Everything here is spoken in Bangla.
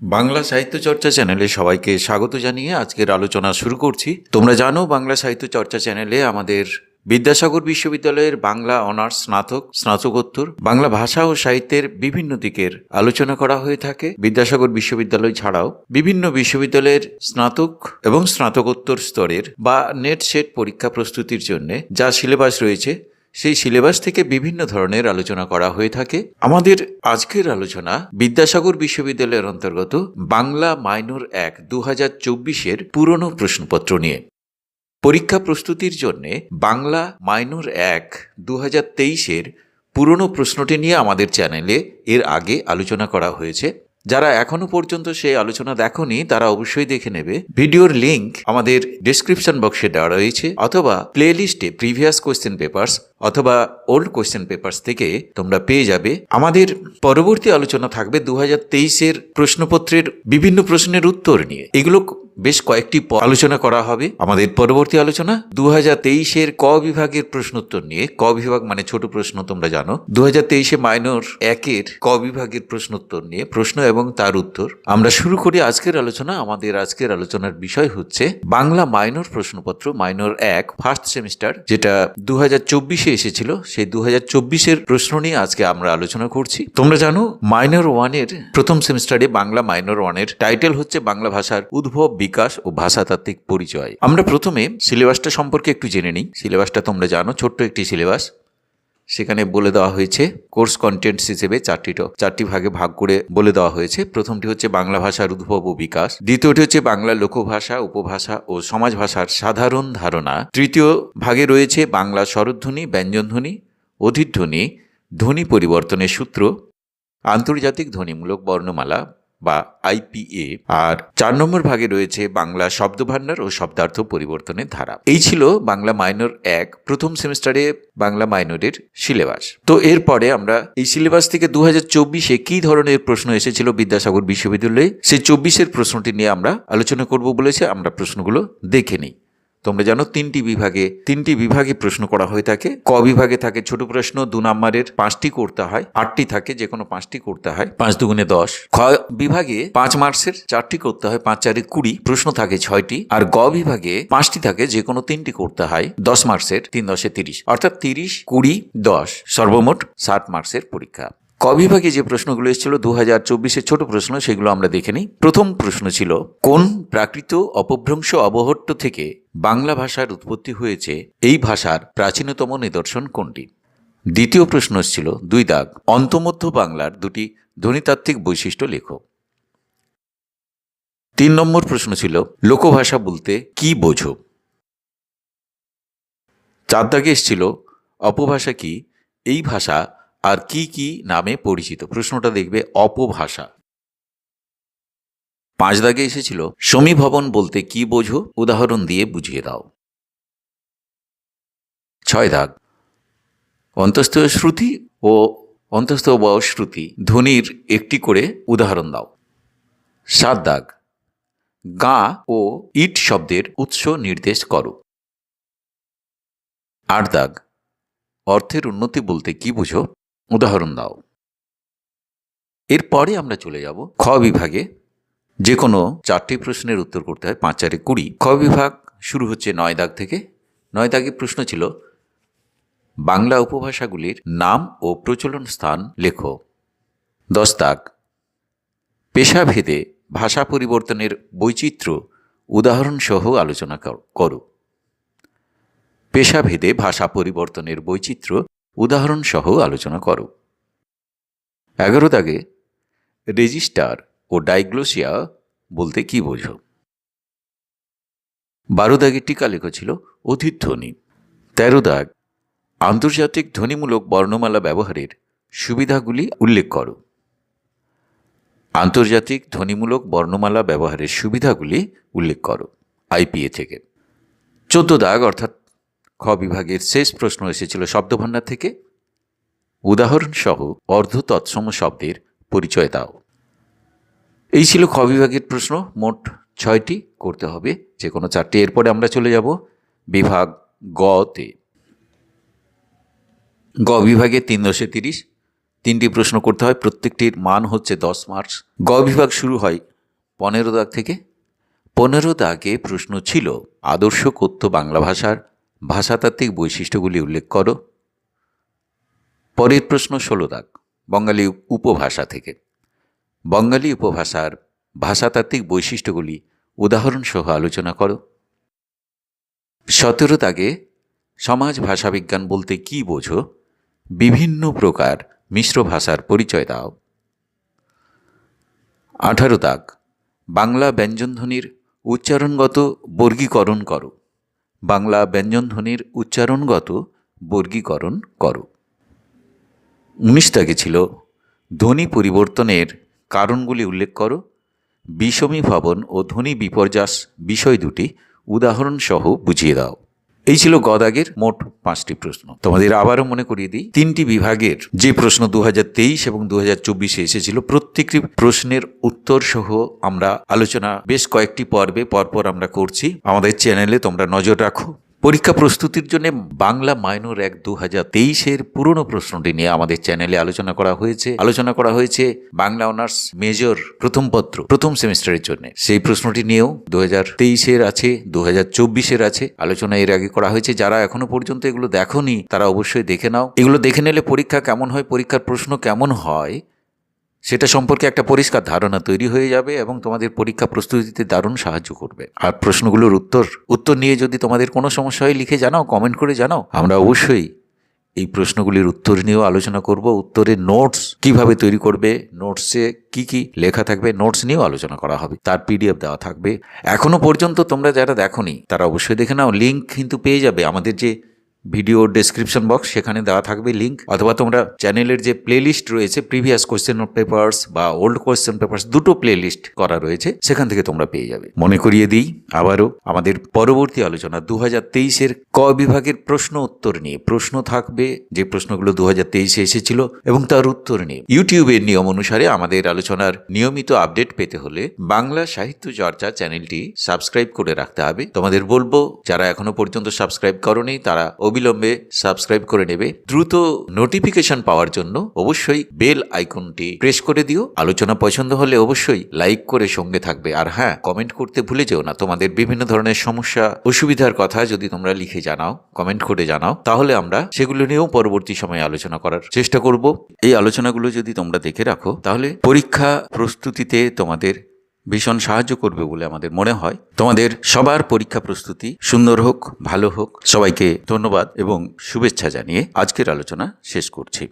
বাংলা সাহিত্য চর্চা চ্যানেলে সবাইকে স্বাগত জানিয়ে আজকের আলোচনা শুরু করছি। তোমরা জানো বাংলা সাহিত্য চর্চা চ্যানেলে আমাদের বিদ্যাসাগর বিশ্ববিদ্যালয়ের বাংলা অনার্স স্নাতক, স্নাতকোত্তর, বাংলা ভাষা ও সাহিত্যের বিভিন্ন দিকের আলোচনা করা হয়ে থাকে। বিদ্যাসাগর বিশ্ববিদ্যালয় ছাড়াও বিভিন্ন বিশ্ববিদ্যালয়ের স্নাতক এবং স্নাতকোত্তর স্তরের বা নেট সেট পরীক্ষা প্রস্তুতির জন্য যা সিলেবাস রয়েছে সেই সিলেবাস থেকে বিভিন্ন ধরনের আলোচনা করা হয়ে থাকে। আমাদের আজকের আলোচনা বিদ্যাসাগর বিশ্ববিদ্যালয়ের অন্তর্গত বাংলা মাইনর এক দু হাজার চব্বিশের পুরনো প্রশ্নপত্র নিয়ে। পরীক্ষা প্রস্তুতির জন্য বাংলা মাইনর এক দু হাজার তেইশের পুরনো প্রশ্নটি নিয়ে আমাদের চ্যানেলে এর আগে আলোচনা করা হয়েছে। যারা এখনও পর্যন্ত সেই আলোচনা দেখনি, তারা অবশ্যই দেখে নেবে। ভিডিওর লিংক আমাদের ডিসক্রিপশন বক্সে দেওয়া রয়েছে, অথবা প্লে লিস্টে প্রিভিয়াস কোয়েশ্চেন পেপার্স অথবা ওল্ড কোয়েশ্চেন পেপার্স থেকে তোমরা পেয়ে যাবে। আমাদের পরবর্তী আলোচনা থাকবে দু হাজার তেইশের প্রশ্নপত্রের বিভিন্ন প্রশ্নের উত্তর নিয়ে। এগুলো বেশ কয়েকটি আলোচনা করা হবে। আমাদের পরবর্তী আলোচনা দু হাজার তেইশের ক বিভাগের প্রশ্নোত্তর নিয়ে। ক বিভাগ মানে ছোট প্রশ্ন, তোমরা জানো। দু হাজার তেইশে মাইনর একের ক বিভাগের প্রশ্নোত্তর নিয়ে প্রশ্ন এবং তার উত্তর। আমরা শুরু করি আজকের আলোচনা। আমাদের আজকের আলোচনার বিষয় হচ্ছে বাংলা মাইনর প্রশ্নপত্র, মাইনর এক ফার্স্ট সেমিস্টার যেটা দু হাজার চব্বিশে এসেছিল। সেই দু হাজার চব্বিশের প্রশ্ন নিয়ে আজকে আমরা আলোচনা করছি। তোমরা জানো, মাইনর ওয়ানের প্রথম সেমিস্টারে বাংলা মাইনর ওয়ানের টাইটেল হচ্ছে বাংলা ভাষার উদ্ভব বিকাশ ও ভাষাতাত্ত্বিক পরিচয়। আমরা প্রথমে সিলেবাসটা সম্পর্কে একটু জেনে নিই। সিলেবাসটা তোমরা জানো, ছোট্ট একটি সিলেবাস। সেখানে বলে দেওয়া হয়েছে, কোর্স কন্টেন্টস হিসেবে চারটি চারটি ভাগে ভাগ করে বলে দেওয়া হয়েছে। প্রথমটি হচ্ছে বাংলা ভাষার উদ্ভব ও বিকাশ। দ্বিতীয়টি হচ্ছে বাংলা লোকভাষা, উপভাষা ও সমাজ ভাষার সাধারণ ধারণা। তৃতীয় ভাগে রয়েছে বাংলা স্বরধ্বনি, ব্যঞ্জনধ্বনি, অধিধ্বনি, ধ্বনি পরিবর্তনের সূত্র, আন্তর্জাতিক ধ্বনিমূলক বর্ণমালা বা আইপিএ আর চার নম্বর ভাগে রয়েছে বাংলা শব্দভাণ্ডার ও শব্দার্থ পরিবর্তনের ধারা। এই ছিল বাংলা মাইনর এক, প্রথম সেমিস্টারে বাংলা মাইনরের সিলেবাস। তো এরপরে আমরা এই সিলেবাস থেকে দু হাজার চব্বিশে কি ধরনের প্রশ্ন এসেছিল বিদ্যাসাগর বিশ্ববিদ্যালয়ে, সেই চব্বিশের প্রশ্নটি নিয়ে আমরা আলোচনা করব বলেছে, আমরা প্রশ্নগুলো দেখে নিই। তোমরা জানো তিনটি বিভাগে তিনটি বিভাগে প্রশ্ন করা হয়ে থাকে। ক বিভাগে থাকে ছোট প্রশ্ন, দু নম্বরের পাঁচটি করতে হয়, আটটি থাকে যে কোনো পাঁচটি করতে হয়, পাঁচ দুগুণে দশ। খ বিভাগে পাঁচ মার্কসের চারটি করতে হয়, পাঁচ চারে কুড়ি, প্রশ্ন থাকে ছয়টি। আর গ বিভাগে পাঁচটি থাকে যে কোনো তিনটি করতে হয়, দশ মার্কসের, তিন দশে তিরিশ। অর্থাৎ তিরিশ, কুড়ি, দশ। সর্বমোট ষাট মার্কসের পরীক্ষা। ক বিভাগে যে প্রশ্নগুলো এসেছিল দু হাজার চব্বিশের ছোট প্রশ্ন, সেগুলো আমরা দেখে নিই। প্রথম প্রশ্ন ছিল, কোন প্রাকৃত অপভ্রংশ অবহট্ট থেকে বাংলা ভাষার উৎপত্তি হয়েছে? এই ভাষার প্রাচীনতম নিদর্শন কোনটি? দ্বিতীয় প্রশ্ন ছিল দুই দাগ, অন্তমধ্য বাংলার দুটি ধ্বনিতাত্ত্বিক বৈশিষ্ট্য লেখো। তিন নম্বর প্রশ্ন ছিল, লোকভাষা বলতে কি বোঝো? চার দাগে এসেছিল, অপভাষা কি? এই ভাষা আর কি কি নামে পরিচিত? প্রশ্নটা দেখবে অপভাষা। পাঁচ দাগে এসেছিল সমীভবন বলতে কি বোঝো? উদাহরণ দিয়ে বুঝিয়ে দাও। ছয় দাগ। অন্তস্থ শ্রুতি ও অন্তস্থ শ্রুতি ধ্বনির একটি করে উদাহরণ দাও। সাত দাগ। গা ও ইট শব্দের উৎস নির্দেশ করো। আট দাগ। অর্থের উন্নতি বলতে কি বুঝো? উদাহরণ দাও। এরপরে আমরা চলে যাব খ বিভাগে। যে কোনো চারটি প্রশ্নের উত্তর করতে হয় পাঁচ, চারে কুড়ি। খ বিভাগ শুরু হচ্ছে নয় দাগ থেকে। নয় দাগে প্রশ্ন ছিল, বাংলা উপভাষাগুলির নাম ও প্রচলন স্থান লেখো। দশ দাগ। পেশাভেদে ভাষা পরিবর্তনের বৈচিত্র্য উদাহরণসহ আলোচনা কর- করো। পেশাভেদে ভাষা পরিবর্তনের বৈচিত্র্য উদাহরণসহ আলোচনা করো। এগারো দাগে, রেজিস্টার ও ডাইগ্লোসিয়া বলতে কি বোঝো? বারো দাগে টিকা লেখা ছিল অধিধ্বনি তেরো দাগ, আন্তর্জাতিক ধ্বনিমূলক বর্ণমালা ব্যবহারের সুবিধাগুলি উল্লেখ করো। আন্তর্জাতিক ধ্বনিমূলক বর্ণমালা ব্যবহারের সুবিধাগুলি উল্লেখ করো, আইপিএ থেকে। চোদ্দ দাগ, অর্থাৎ খ বিভাগের শেষ প্রশ্ন এসেছিল শব্দভাণ্ডার থেকে। উদাহরণসহ অর্ধ তৎসম শব্দের পরিচয় দাও। এই ছিল খ বিভাগের প্রশ্ন। মোট ছয়টি করতে হবে যে কোনো চারটি। এরপরে আমরা চলে যাব বিভাগ গতে। গ বিভাগে তিন দশে তিরিশ। তিনটি প্রশ্ন করতে হয়। প্রত্যেকটির মান হচ্ছে দশ মার্কস। গ বিভাগ শুরু হয় পনেরো দাগ থেকে। পনেরো দাগে প্রশ্ন ছিল, আদর্শ কথ্য বাংলা ভাষার ভাষাতাত্ত্বিক বৈশিষ্ট্যগুলি উল্লেখ করো। পরের প্রশ্ন ষোলো দাগ, বঙ্গালী উপভাষা থেকে। বঙ্গালী উপভাষার ভাষাতাত্ত্বিক বৈশিষ্ট্যগুলি উদাহরণসহ আলোচনা করো। সতেরো দাগে, সমাজ ভাষাবিজ্ঞান বলতে কি বোঝো? বিভিন্ন প্রকার মিশ্র ভাষার পরিচয় দাও। আঠারো দাগ, বাংলা ব্যঞ্জনধ্বনির উচ্চারণগত বর্গীকরণ করো। বাংলা ব্যঞ্জনধ্বনির উচ্চারণগত বর্গীকরণ করো। উনিশ দাগে ছিল ধ্বনি পরিবর্তনের কারণগুলি উল্লেখ করো। বিষমী ভবন ও ধ্বনি বিপর্যাস বিষয় দুটি উদাহরণসহ বুঝিয়ে দাও। এই ছিল গদাগের মোট পাঁচটি প্রশ্ন। তোমাদের আবারও মনে করিয়ে দিই, তিনটি বিভাগের যে প্রশ্ন দু হাজার তেইশ এবং দু হাজার চব্বিশে এসেছিল, প্রত্যেকটি প্রশ্নের উত্তর সহ আমরা আলোচনা বেশ কয়েকটি পর্বে পরপর আমরা করছি। আমাদের চ্যানেলে তোমরা নজর রাখো। পরীক্ষা প্রস্তুতির জন্য বাংলা মাইনর এক দু হাজার তেইশের পুরনো প্রশ্নটি নিয়ে আমাদের চ্যানেলে আলোচনা করা হয়েছে। আলোচনা করা হয়েছে বাংলা অনার্স মেজর প্রথম পত্র, প্রথম সেমিস্টারের জন্য। সেই প্রশ্নটি নিয়েও দু হাজার তেইশের আছে, দু হাজার চব্বিশের আছে। আলোচনা এর আগে করা হয়েছে। যারা এখনও পর্যন্ত এগুলো দেখোনি, তারা অবশ্যই দেখে নাও। এগুলো দেখে নিলে পরীক্ষা কেমন হয়, পরীক্ষার প্রশ্ন কেমন হয় সেটা সম্পর্কে একটা পরিষ্কার ধারণা তৈরি হয়ে যাবে এবং তোমাদের পরীক্ষা প্রস্তুতিতে দারুণ সাহায্য করবে। আর প্রশ্নগুলোর উত্তর উত্তর নিয়ে যদি তোমাদের কোনো সমস্যা হয়, লিখে জানাও কমেন্ট করে জানাও। আমরা অবশ্যই এই প্রশ্নগুলির উত্তর নিয়েও আলোচনা করব। উত্তরের নোটস কীভাবে তৈরি করবে নোটসে কি কি লেখা থাকবে নোটস নিয়েও আলোচনা করা হবে। তার পিডিএফ দেওয়া থাকবে। এখনও পর্যন্ত তোমরা যারা দেখোনি, তারা অবশ্যই দেখে নাও। লিঙ্ক কিন্তু পেয়ে যাবে। আমাদের যে ভিডিও ডেসক্রিপশন বক্স সেখানে দেওয়া থাকবে লিঙ্ক অথবা তোমরা চ্যানেলের যে প্লেলিস্ট রয়েছে প্রিভিয়াস কোয়েশ্চেন পেপার্স বা ওল্ড কোয়েশ্চেন পেপার্স দুটো প্লেলিস্ট করা রয়েছে, সেখান থেকে তোমরা পেয়ে যাবে। মনে করিয়ে দিই আবারও, আমাদের পরবর্তী আলোচনা দু হাজার তেইশের ক বিভাগের প্রশ্ন উত্তর নিয়ে। প্রশ্ন থাকবে যে প্রশ্নগুলো দু হাজার তেইশে এসেছিল এবং তার উত্তর নিয়ে। ইউটিউবের নিয়ম অনুসারে আমাদের আলোচনার নিয়মিত আপডেট পেতে হলে বাংলা সাহিত্য চর্চা চ্যানেলটি সাবস্ক্রাইব করে রাখতে হবে। তোমাদের বলব, যারা এখনও পর্যন্ত সাবস্ক্রাইব করনি, তারা অবিলম্বে সাবস্ক্রাইব করে নেবে। দ্রুত নোটিফিকেশন পাওয়ার জন্য অবশ্যই বেল আইকনটি প্রেস করে দিও। আলোচনা পছন্দ হলে অবশ্যই লাইক করে সঙ্গে থাকবে। আর হ্যাঁ কমেন্ট করতে ভুলে যেও না। তোমাদের বিভিন্ন ধরনের সমস্যা, অসুবিধার কথা যদি তোমরা লিখে জানাও কমেন্ট করে জানাও, তাহলে আমরা সেগুলো নিয়েও পরবর্তী সময়ে আলোচনা করার চেষ্টা করব। এই আলোচনাগুলো যদি তোমরা দেখে রাখো, তাহলে পরীক্ষা প্রস্তুতিতে তোমাদের ভীষণ সাহায্য করবে বলে আমাদের মনে হয়। তোমাদের সবার পরীক্ষা প্রস্তুতি সুন্দর হোক, ভালো হোক, সবাইকে ধন্যবাদ এবং শুভেচ্ছা জানিয়ে আজকের আলোচনা শেষ করছি।